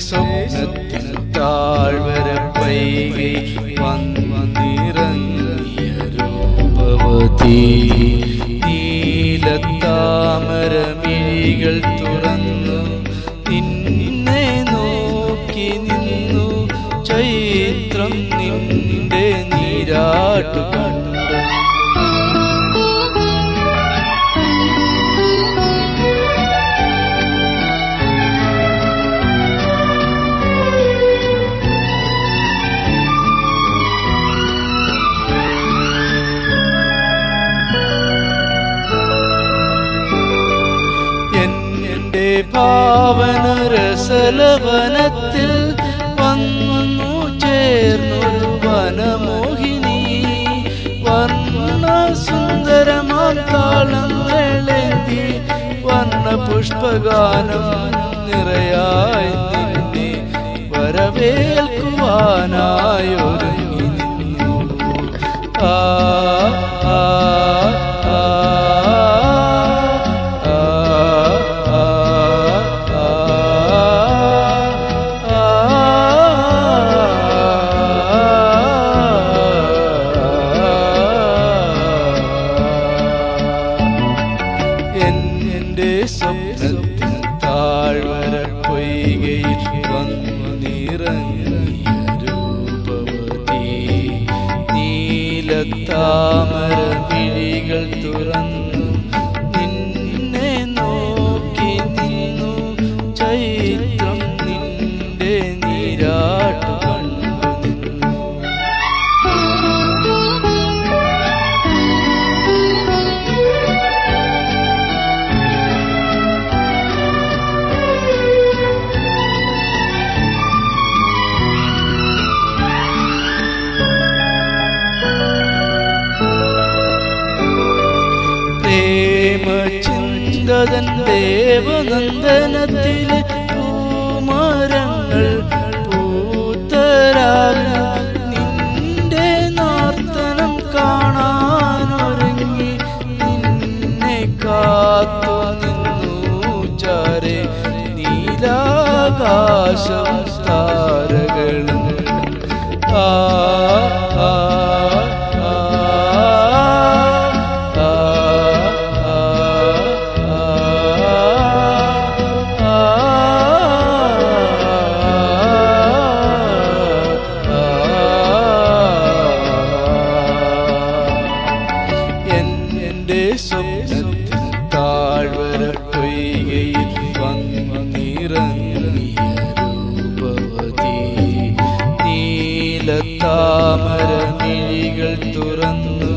സ്വപ്നത്തിൽ താഴ്വര പൈകി വന്നിറങ്ങിയ രൂപവതി. നീലത്താമരമിഴികൾ തുറന്നു നിന്നെ നോക്കി നിന്നു. ചൈത്രം നിന്റെ നീരാട്ടു കണ്ടു. ഭാവന രസലവനത്തിൽ വന്നു ചേർന്നൊരു വനമോഹിനി. വർണ സുന്ദരമാം താളങ്ങളേന്തി വർണ പുഷ്പഗാനം നിറയായി നിന്നെ വരവേൽക്കുവാനായൊരുങ്ങി നീലത്താമര മിഴികൾ തുറന്നു ചിന്തതൻ ദേവനന്ദനത്തിലെ പൂമരങ്ങൾ പൂത്തരാവിൽ നിന്റെ നർത്തനം കാണാനൊരുങ്ങി നിന്നെ കാത്തു നിന്നു ചാരെ നീലാകാശം താരകളും. ആ നീലത്താമര മിഴികൾ തുറന്നു.